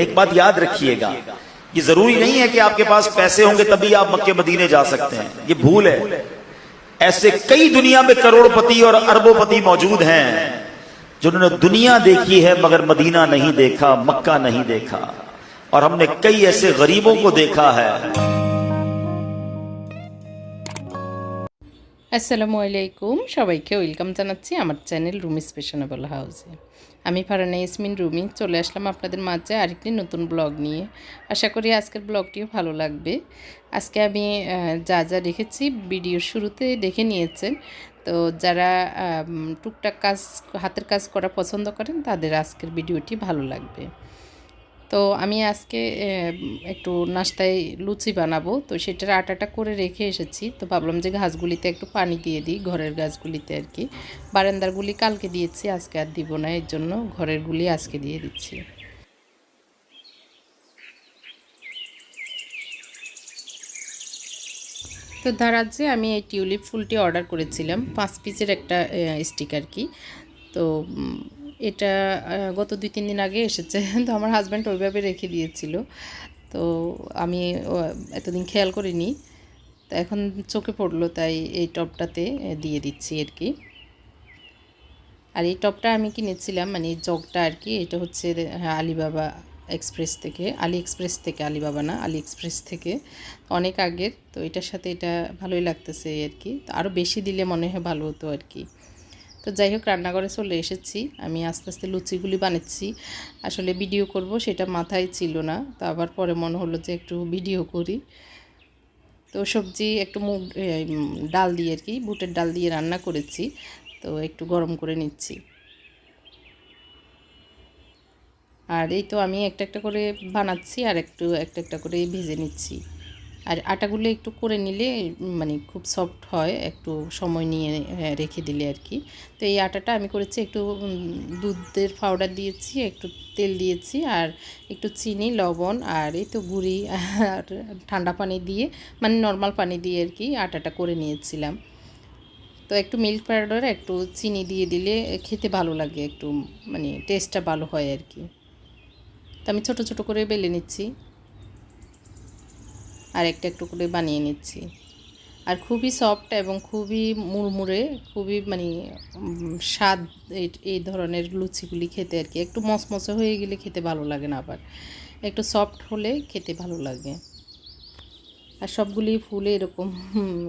ایک بات یاد رکھیے گا، یہ ضروری نہیں ہے کہ آپ کے پاس پیسے ہوں گے تبھی آپ مکے مدینے جا سکتے ہیں، یہ بھول ہے۔ ایسے کئی دنیا میں کروڑ پتی اور اربوں پتی موجود ہیں جنہوں نے دنیا دیکھی ہے مگر مدینہ نہیں دیکھا، مکہ نہیں دیکھا۔ اور ہم نے کئی ایسے غریبوں کو دیکھا ہے۔ আসসালামু আলাইকুম। সবাইকে ওয়েলকাম জানাচ্ছি আমার চ্যানেল রুমি স্পেশনেবল হাউসে। আমি ফারানা ইসমিন রুমি। চলে আসলাম আপনাদের মাঝে আরেকটি নতুন ব্লগ নিয়ে। আশা করি আজকের ব্লগটিও ভালো লাগবে। আজকে আমি যা যা রেখেছি ভিডিওর শুরুতে দেখে নিয়েছেন। তো যারা টুকটাক কাজ, হাতের কাজ করা পছন্দ করেন, তাদের আজকের ভিডিওটি ভালো লাগবে। তো আমি আজকে একটু নাস্তায় লুচি বানাবো। তো সেটার আটাটা করে রেখে এসেছি। তো ভাবলাম যে ঘাসগুলিতে একটু পানি দিয়ে দিই, ঘরের গাছগুলিতে আর কি। বারান্দারগুলি কালকে দিয়েছি, আজকে আর দিব না, এর জন্য ঘরেরগুলি আজকে দিয়ে দিচ্ছি। তো দারাজে আমি এই টিউলিপ ফুলটি অর্ডার করেছিলাম, পাঁচ পিসের একটা স্টিক আর কি। তো এটা গত দুই, তিন দিন আগে এসেছে। তো আমার হাজব্যান্ড ওইভাবে রেখে দিয়েছিল। তো আমি এতদিন খেয়াল করিনি। তো এখন চোখে পড়ল, তাই এই টপটাতে দিয়ে দিচ্ছি আর কি। আর এই টপটা আমি কিনেছিলাম মানে জগটা আর কি, এটা হচ্ছে আলিবাবা এক্সপ্রেস থেকে, আলি এক্সপ্রেস থেকে আলিবাবা না, আলি এক্সপ্রেস থেকে। অনেক আগের, তো এটার সাথে এটা ভালোই লাগতেছে আর কি। তো আরও বেশি দিলে মনে হয় ভালো হতো আর কি। তো যাই হোক, রান্নাঘরে চলে এসেছি। আমি আস্তে আস্তে লুচিগুলি বানাচ্ছি আসলে ভিডিও করব, সেটা মাথায় ছিল না। তো আবার পরে মনে হলো যে একটু ভিডিও করি। তো সবজি একটু মুগ ডাল দিয়ে আর কি, বুটের ডাল দিয়ে রান্না করেছি। তো একটু গরম করে নিচ্ছি। আর এই তো আমি একটা একটা করে বানাচ্ছি, আর একটু একটা একটা করে ভেজে নিচ্ছি। আর আটাগুলো একটু করে নিলে মানে খুব সফট হয়, একটু সময় নিয়ে রেখে দিলে আর কি। তো এই আটাটা আমি করেছি একটু দুধের পাউডার দিয়েছি, একটু তেল দিয়েছি, আর একটু চিনি, লবণ, আর এই তো গুঁড়ি, আর ঠান্ডা পানি দিয়ে মানে নর্মাল পানি দিয়ে আর কি আটাটা করে নিয়েছিলাম। তো একটু মিল্ক পাউডার একটু চিনি দিয়ে দিলে খেতে ভালো লাগে, একটু মানে টেস্টটা ভালো হয় আর কি। তো আমি ছোট ছোট করে বেলে নিচ্ছি। আর একটা একটু করে বানিয়ে নিচ্ছি। আর খুবই সফট এবং খুবই মুড়মুড়ে, খুবই মানে স্বাদ এই- ধরনের লুচিগুলি খেতে আর কি। একটু মসমসে হয়ে গেলে খেতে ভালো লাগে না আবার। একটু সফট হলে খেতে ভালো লাগে। আর সবগুলি ফুলে এরকম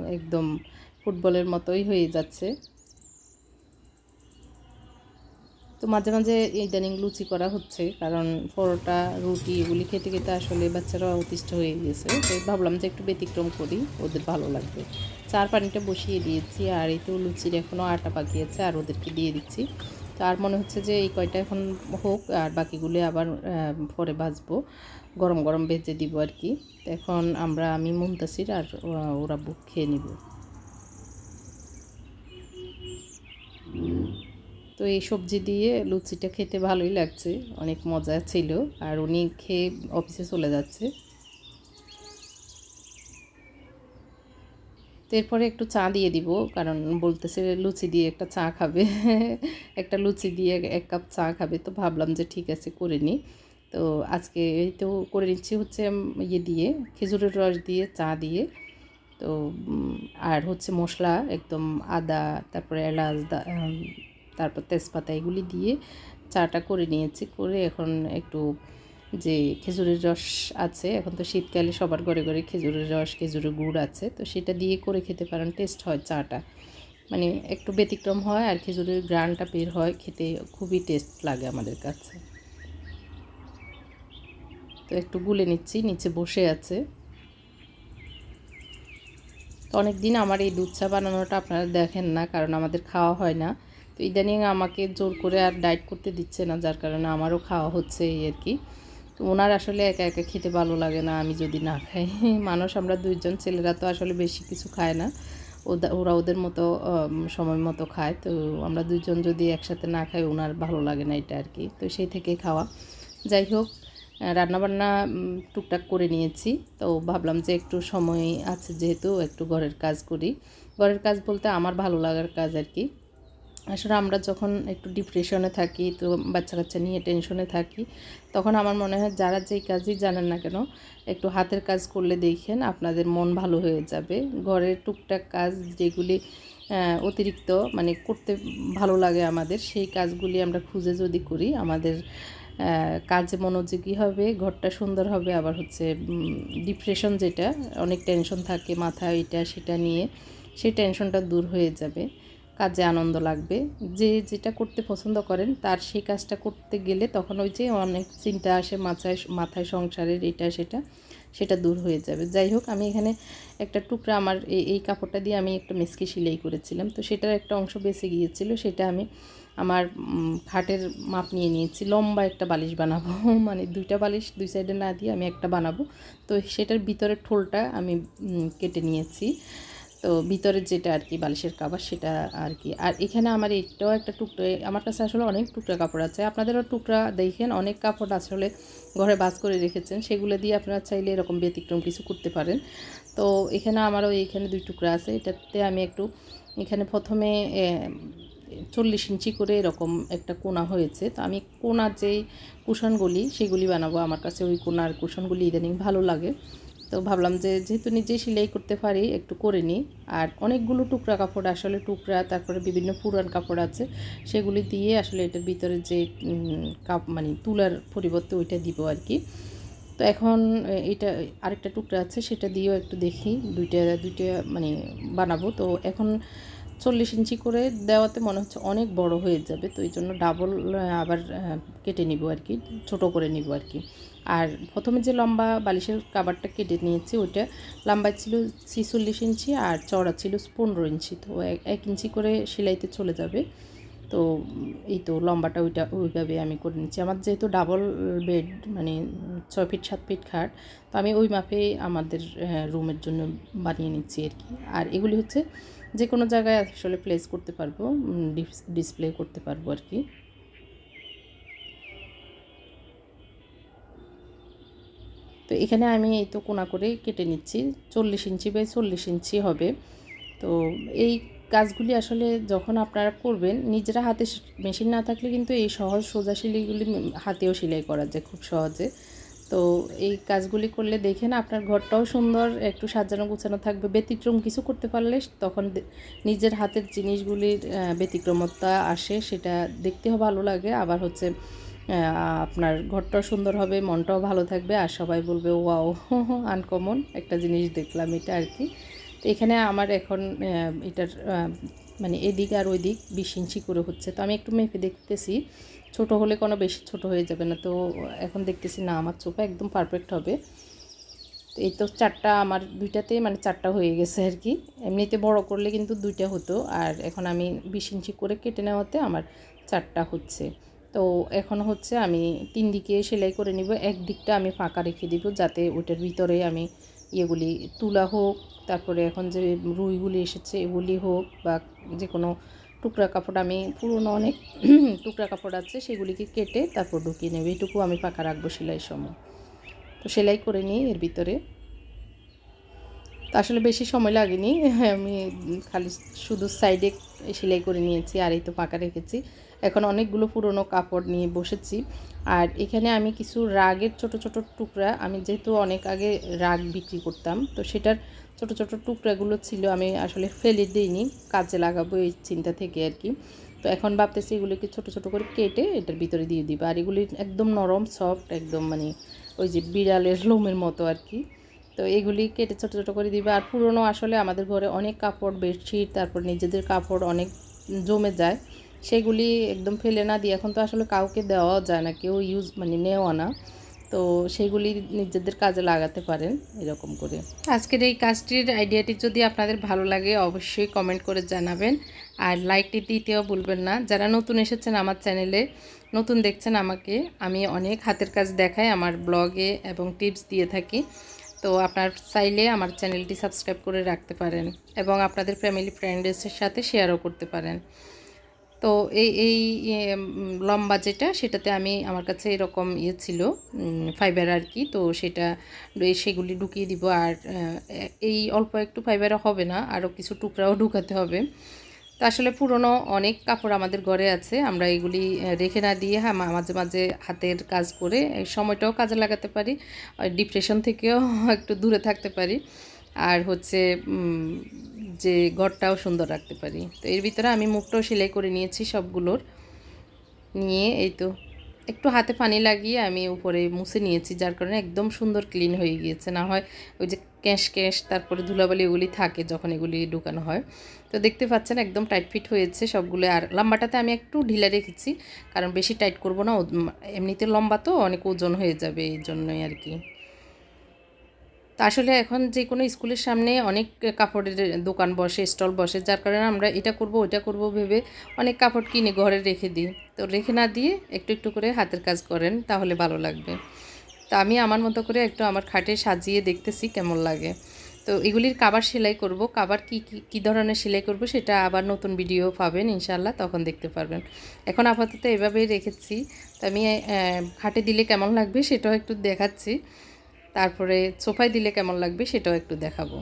একদম ফুটবলের মতোই হয়ে যাচ্ছে। তো মাঝে মাঝে ইদানিং লুচি করা হচ্ছে, কারণ পরোটা, রুটি এগুলি খেতে খেতে আসলে বাচ্চারা অতিষ্ঠ হয়ে গেছে তো ভাবলাম যে একটু ব্যতিক্রম করি, ওদের ভালো লাগবে। চার পানিটা বসিয়ে দিয়েছি, আর এই তো লুচির এখনও আটা পাকিয়েছে আর ওদেরকে দিয়ে দিচ্ছি। তো আর মনে হচ্ছে যে এই কয়টা এখন হোক, আর বাকিগুলো আবার পরে ভাজবো। গরম গরম ভেজে দিব আর কি। তো এখন আমরা, আমি মুমতাসির আর ওরা- বুক খেয়ে নিব। তো এই সবজি দিয়ে লুচিটা খেতে ভালোই লাগছে, অনেক মজা ছিল। আর উনি খেয়ে অফিসে চলে যাচ্ছে। তো এরপরে একটু চা দিয়ে দিব, কারণ বলতেছে লুচি দিয়ে একটা চা খাবে। একটা লুচি দিয়ে এক কাপ চা খাবে, তো ভাবলাম যে ঠিক আছে, করে নিই তো আজকে এই তো করে নিচ্ছি হচ্ছে ইয়ে দিয়ে, খেজুরের রস দিয়ে, চা দিয়ে। তো আর হচ্ছে মশলা, একদম আদা, তারপরে এলাচ তারপর তেজপাতা এগুলি দিয়ে চাটা করে নিয়েছি, করে এখন একটু যে খেজুরের রস আছে, এখন তো শীতকালে সবার ঘরে ঘরে খেজুরের রস, খেজুরের গুড় আছে, তো সেটা দিয়ে করে খেতে পারেন, টেস্ট হয় চাটা। মানে একটু ব্যতিক্রম হয় আর খেজুরের গ্রানটা বের হয়, খেতে খুবই টেস্ট লাগে আমাদের কাছে। তো একটু গুলে নিচ্ছি, নিচে বসে আছে। তো অনেক দিন আমার এই দুধ চা বানানোটা আপনারা দেখেন না, কারণ আমাদের খাওয়া হয় না। তো ইদানিং আমাকে জোর করে আর ডায়েট করতে দিচ্ছে না, যার কারণে আমারও খাওয়া হচ্ছে এই আর কি। তো ওনার আসলে একা একা খেতে ভালো লাগে না, আমি যদি না খাই। মানুষ, আমরা দুইজন ছেলেরা তো আসলে বেশি কিছু খায় না। ওরা ওদের মতো সময় মতো খায়। তো আমরা দুইজন যদি একসাথে না খাই, ওনার ভালো লাগে না এটা আর কি। তো সেই থেকে খাওয়া। যাই হোক রান্নাবান্না টুকটাক করে নিয়েছি। তো ভাবলাম যে একটু সময় আছে যেহেতু, একটু ঘরের কাজ করি। ঘরের কাজ বলতে আমার ভালো লাগার কাজ আর কি। আসলে আমরা যখন একটু ডিপ্রেশনে থাকি, তো বাচ্চা কাচ্চা নিয়ে টেনশনে থাকি, তখন আমার মনে হয় যারা যেই কাজই জানেন না কেন, একটু হাতের কাজ করলে দেখেন আপনাদের মন ভালো হয়ে যাবে। ঘরের টুকটাক কাজ যেগুলি অতিরিক্ত মানে করতে ভালো লাগে আমাদের, সেই কাজগুলি আমরা খুঁজে যদি করি, আমাদের কাজে মনোযোগী হবে, ঘরটা সুন্দর হবে, আবার হচ্ছে ডিপ্রেশন যেটা, অনেক টেনশন থাকে মাথা এটা সেটা নিয়ে, সেই টেনশনটা দূর হয়ে যাবে। কাজে আনন্দ লাগবে। যে যেটা করতে পছন্দ করেন, তার সেই কাজটা করতে গেলে তখন ওই যে অনেক চিন্তা আসে, মাথায় মাথায় সংসারের এটা সেটা সেটা দূর হয়ে যাবে। যাই হোক, আমি এখানে একটা টুকরা আমার এই কাপড়টা দিয়ে আমি একটা মেসকে সেলাই করেছিলাম। তো সেটার একটা অংশ বেঁচে গিয়েছিল, সেটা আমি আমার খাটের মাপ নিয়ে নিয়েছি। লম্বা একটা বালিশ বানাবো মানে দুইটা বালিশ দুই সাইডে না দিয়ে আমি একটা বানাবো। তো সেটার ভিতরের ঠোলটা আমি কেটে নিয়েছি। তো ভিতরের যেটা আর কি বালিশের কাবার সেটা আর কি আর এখানে আমার এটাও একটা টুকরো আমার কাছে আসলে অনেক টুকরা কাপড় আছে। আপনাদেরও টুকরা দেখেন, অনেক কাপড় আসলে ঘরে বাস করে রেখেছেন। সেগুলো দিয়ে আপনারা চাইলে এরকম ব্যতিক্রম কিছু করতে পারেন। তো এখানে আমারও এইখানে দুই টুকরা আছে। এটাতে আমি একটু, এখানে প্রথমে চল্লিশ ইঞ্চি করে এরকম একটা কোনা হয়েছে। তো আমি কোনার যেই কুশনগুলি, সেগুলি বানাবো। আমার কাছে ওই কোনার কুশনগুলি ইদানিং ভালো লাগে। তো ভাবলাম যে যেহেতু নিজে সেলাই করতে পারি, একটু করে নিই। আর অনেকগুলো টুকরা কাপড়, আসলে টুকরা, তারপরে বিভিন্ন পুরান কাপড় আছে, সেগুলি দিয়ে আসলে এটার ভিতরে যে কাপ মানে তুলার পরিবর্তে ওইটা দিব আর কি তো এখন এটা, আরেকটা টুকরা আছে, সেটা দিয়েও একটু দেখি, দুইটা দুইটা মানে বানাবো। তো এখন চল্লিশ ইঞ্চি করে দেওয়াতে মনে হচ্ছে অনেক বড় হয়ে যাবে, তো এই জন্য ডাবল আবার কেটে নিব আর কি ছোট করে নিব আর কি আর প্রথমে যে লম্বা বালিশের কাবারটা কেটে নিয়েছি, ওইটা লম্বায় ছিল ছিচল্লিশ ইঞ্চি আর চড়া ছিল পনেরো ইঞ্চি। তো এক- ইঞ্চি করে সেলাইতে চলে যাবে। তো এই তো লম্বাটা ওইটা, ওইভাবে আমি করে নিচ্ছি। আমার যেহেতু ডাবল বেড মানে ছয় ফিট সাত ফিট খাট, তো আমি ওই মাপে আমাদের রুমের জন্য বানিয়ে নিচ্ছি আর কি। আর এগুলি হচ্ছে যে কোনো জায়গায় আসলে প্লেস করতে পারব ডিসপ্লে করতে পারব আর কি। তো এখানে আমি এই তো কোনা করে কেটে নিচ্ছি। চল্লিশ ইঞ্চি বাই চল্লিশ ইঞ্চি হবে। তো এই কাজগুলি আসলে যখন আপনারা করবেন, নিজেরা হাতে মেশিন না থাকলে কিন্তু এই সহজ সোজা সেলাইগুলি হাতেও সেলাই করা যায় খুব সহজে। তো এই কাজগুলি করলে দেখেন আপনার ঘরটাও সুন্দর, একটু সাজানো গোছানো থাকবে। ব্যতিক্রম কিছু করতে পারলে তখন নিজের হাতের জিনিসগুলির ব্যতিক্রমতা আসে, সেটা দেখতেও ভালো লাগে। আবার হচ্ছে আপনার ঘরটাও সুন্দর হবে, মনটাও ভালো থাকবে, আর সবাই বলবে, ওয়াও আনকমন একটা জিনিস দেখলাম এটা আর কি। তো এখানে আমার এখন এটার মানে এদিক আর ওই দিক বিশ ইঞ্চি করে হচ্ছে। তো আমি একটু মেপে দেখতেছি, ছোট হলে কোনো বেশি ছোট হয়ে যাবে না। তো এখন দেখতেছি, না, আমার চোখা একদম পারফেক্ট হবে। তো এই তো চারটা, আমার দুইটাতে মানে চারটা হয়ে গেছে আর কি। এমনিতে বড় করলে কিন্তু দুইটা হতো, আর এখন আমি বিশ ইঞ্চি করে কেটে নেওয়াতে আমার চারটা হচ্ছে। তো এখন হচ্ছে আমি তিন দিকে সেলাই করে নিব, এক দিকটা আমি ফাঁকা রেখে দিব যাতে ওটার ভিতরে আমি ইয়েগুলি তুলা হোক, তারপরে এখন যে রুইগুলি এসেছে এগুলি হোক বা যে কোনো টুকরা কাপড় আমি পুরনো অনেক টুকরা কাপড় আছে সেগুলিকে কেটে তারপর ঢুকিয়ে নেব এইটুকু আমি ফাঁকা রাখব সেলাই সময়। তো সেলাই করে নিই এর ভিতরে। তো আসলে বেশি সময় লাগেনি, আমি খালি শুধু সাইডে সেলাই করে নিয়েছি আর এই তো পাকা রেখেছি। এখন অনেকগুলো পুরনো কাপড় নিয়ে বসেছি। আর এখানে আমি কিছু রাগের ছোট ছোট টুকরা, আমি যেহেতু অনেক আগে রাগ বিক্রি করতাম, তো সেটার ছোট ছোট টুকরাগুলো ছিল আমি আসলে ফেলে দিইনি, কাজে লাগাবো এই চিন্তা থেকে আর কি। তো এখন ভাবতেছি এগুলোকে ছোট ছোট করে কেটে এটার ভিতরে দিয়ে দিব। আর এগুলি একদম নরম সফট একদম মানে ওই যে বিড়ালের লোমের মতো আর কি। তো এগুলি কেটে ছোটো ছোটো করে দিবে। আর পুরনো আসলে আমাদের ঘরে অনেক কাপড়, বেডশিট, তারপর নিজেদের কাপড় অনেক জমে যায়। সেগুলি একদম ফেলে না দিয়ে, এখন তো আসলে কাউকে দেওয়াও যায় না, কেউ ইউজ মানে নেওয়া না। তো সেগুলি নিজেদের কাজে লাগাতে পারেন, এরকম করে। আজকের এই কাজটির আইডিয়াটি যদি আপনাদের ভালো লাগে, অবশ্যই কমেন্ট করে জানাবেন। আর লাইকটি দিতেও ভুলবেন না। যারা নতুন এসেছেন আমার চ্যানেলে নতুন দেখছেন আমাকে, আমি অনেক হাতের কাজ দেখাই, আমার ব্লগে এবং টিপস দিয়ে থাকি। তো আপনার চাইলে আমার চ্যানেলটি সাবস্ক্রাইব করে রাখতে পারেন এবং আপনাদের ফ্যামিলি ফ্রেন্ডসের সাথে শেয়ারও করতে পারেন। তো এই এই লম্বা যেটা, সেটাতে আমি আমার কাছে এরকম ইয়ে ছিল ফাইবার আর কি, তো সেটা সেগুলি ঢুকিয়ে দিব আর এই অল্প একটু ফাইবারও হবে না আরও কিছু টুকরাও ঢুকাতে হবে। তো আসলে পুরনো অনেক কাপড় আমাদের ঘরে আছে, আমরা এগুলি রেখে না দিয়ে হ্যাঁ মাঝে মাঝে হাতের কাজ করে এই সময়টাও কাজে লাগাতে পারি ডিপ্রেশন থেকেও একটু দূরে থাকতে পারি। আর হচ্ছে যে ঘরটাও সুন্দর রাখতে পারি। তো এর ভিতরে আমি মুখটাও সেলাই করে নিয়েছি সবগুলোর। নিয়ে এই তো একটু হাতে পানি লাগিয়ে আমি উপরে মুছে নিয়েছি, যার কারণে একদম সুন্দর ক্লিন হয়ে গিয়েছে। না হয় ওই যে ক্যাশ ক্যাশ তারপরে ধুলাবালি এগুলি থাকে যখন এগুলি ঢুকানো হয়। তো দেখতে পাচ্ছেন একদম টাইট ফিট হয়েছে সবগুলো। আর লম্বাটাতে আমি একটু ঢিলা রেখেছি, কারণ বেশি টাইট করব না এমনিতে লম্বা তো, অনেক ওজন হয়ে যাবে এই জন্যই আর কি। তা আসলে এখন যে কোনো স্কুলের সামনে অনেক কাপড়ের দোকান বসে, স্টল বসে, যার কারণে আমরা এটা করব, ওইটা করব ভেবে অনেক কাপড় কিনে ঘরে রেখে দিই। তো রেখে না দিয়ে একটু একটু করে হাতের কাজ করেন, তাহলে ভালো লাগবে। তো আমি আমার মতো করে একটু আমার খাটে সাজিয়ে দেখতেছি কেমন লাগে। তো এগুলির কাবার সেলাই করব। কাবার কি কি, কী ধরনের সেলাই করব সেটা আবার নতুন ভিডিও পাবেন ইনশাল্লাহ তখন দেখতে পারবেন। এখন আপাতত এভাবেই রেখেছি। তো আমি খাটে দিলে কেমন লাগবে সেটাও একটু দেখাচ্ছি। তারপরে সোফায় দিলে কেমন লাগবে সেটাও একটু দেখাবো।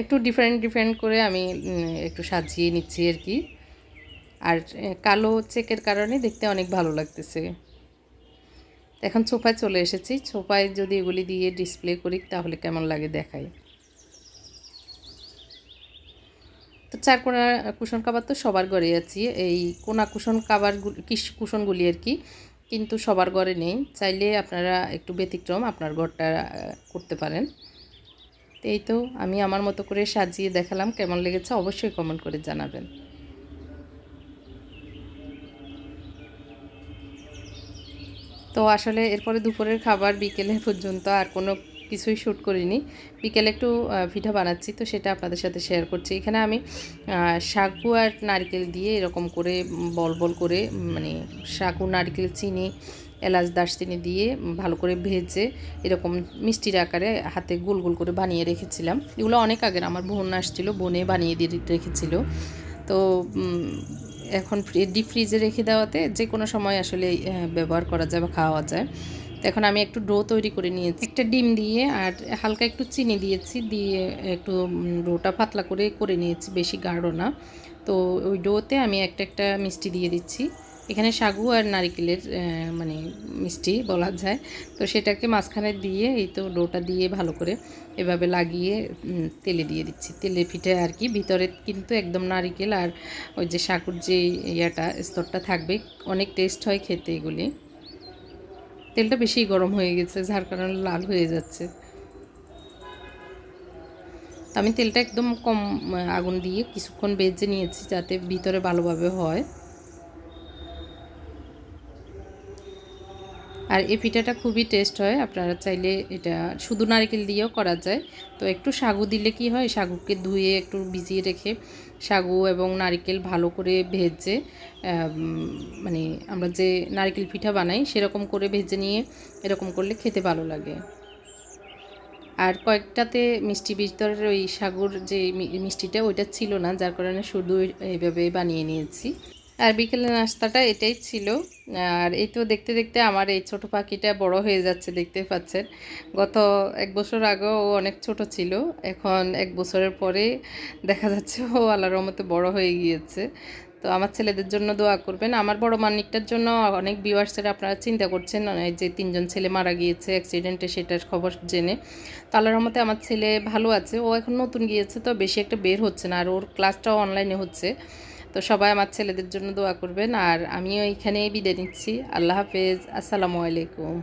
একটু ডিফারেন্ট ডিফারেন্ট করে আমি একটু সাজিয়ে নিচ্ছি আর কি। আর কালো চেকের কারণে দেখতে অনেক ভালো লাগতেছে। এখন সোফায় চলে এসেছি। সোফায় যদি এগুলি দিয়ে ডিসপ্লে করি তাহলে কেমন লাগে দেখাই। তো চার কোনা কুশন কাবার তো সবার ঘরে আছি। এই কোনা কুশন কাবার কুশনগুলি আর কি কিন্তু সবার ঘরে নেই। চাইলে আপনারা একটু ব্যতিক্রম আপনার ঘরটা করতে পারেন। তো এই তো আমি আমার মতো করে সাজিয়ে দেখালাম। কেমন লেগেছে অবশ্যই কমেন্ট করে জানাবেন। তো আসলে এরপরে দুপুরের খাবার বিকেলে পর্যন্ত আর কোনো কিছুই শ্যুট করিনি। বিকেলে একটু পিঠা বানাচ্ছি, তো সেটা আপনাদের সাথে শেয়ার করছি। এখানে আমি শাকু আর নারকেল দিয়ে এরকম করে বল বল করে মানে সাগু, নারকেল চিনি, এলাচ, দারচিনি দিয়ে ভালো করে ভেজে এরকম মিষ্টির আকারে হাতে গোল গোল করে বানিয়ে রেখেছিলাম। এগুলো অনেক আগের, আমার বোন আসছিল, বোনে বানিয়ে দিয়ে রেখেছিল। তো এখন ডিপ ফ্রিজে রেখে দেওয়াতে যে কোনো সময় আসলে ব্যবহার করা যায় বা খাওয়া যায়। এখন আমি একটু ডো তৈরি করে নিয়েছি। একটা ডিম দিয়ে আর হালকা একটু চিনি দিয়েছি, দিয়ে একটু ডোটা পাতলা করে করে নিয়েছি, বেশি গাঢ় না। তো ওই ডোতে আমি একটা একটা মিষ্টি দিয়ে দিচ্ছি। এখানে সাগু আর নারিকেলের মানে মিষ্টি বলা যায়। তো সেটাকে মাঝখানে দিয়ে এই তো ডোটা দিয়ে ভালো করে এভাবে লাগিয়ে তেলে দিয়ে দিচ্ছি। তেলে পিঠে আর কি, ভিতরে কিন্তু একদম নারিকেল আর ওই যে সাগুর যে ইয়াটা, স্তরটা থাকবে, অনেক টেস্ট হয় খেতে এগুলি। তেলটা বেশি গরম হয়ে গেছে, যার কারণে লাল হয়ে যাচ্ছে। আমি তেলটা একদম কম আগুন দিয়ে কিছুক্ষণ বেজে নিয়েছি যাতে ভিতরে ভালোভাবে হয়। আর এই পিঠাটা খুবই টেস্ট হয়, আপনারা চাইলে এটা শুধু নারকেল দিয়েও করা যায়। তো একটু সাগু দিলে কি হয়, সাগুকে ধুয়ে একটু ভিজিয়ে রেখে সাগু এবং নারকেল ভালো করে ভেজে মানে আমরা যে নারকেল পিঠা বানাই সেরকম করে ভেজে নিয়ে এরকম করলে খেতে ভালো লাগে। আর কয়েকটাতে মিষ্টি ভিতরের ওই সাগর যে মিষ্টিটা ওইটা ছিল না, যার কারণে শুধু এইভাবে বানিয়ে নিয়েছি। আর বিকেলের নাস্তাটা এটাই ছিল। আর এই তো দেখতে দেখতে আমার এই ছোট পাখিটা বড় হয়ে যাচ্ছে দেখতে পাচ্ছেন। গত এক বছর আগেও ও অনেক ছোট ছিল। এখন এক বছরের পরে দেখা যাচ্ছে ও আল্লাহর রহমতে বড় হয়ে গিয়েছে। তো আমার ছেলেদের জন্য দোয়া করবেন। আমার বড় মানিকটার জন্য অনেক ভিউয়ার্সেরা আপনারা চিন্তা করছেন এই যে তিনজন ছেলে মারা গিয়েছে অ্যাক্সিডেন্টে সেটার খবর জেনে। তো আল্লাহর রহমতে আমার ছেলে ভালো আছে। ও এখন নতুন গিয়েছে, তো বেশি একটা বের হচ্ছে না। আর ওর ক্লাসটাও অনলাইনে হচ্ছে। তো সবাই আমার ছেলেদের জন্য দোয়া করবেন আর আমিও এইখানেই বিদায় নিচ্ছি। আল্লাহ হাফেজ। আসসালামু আলাইকুম।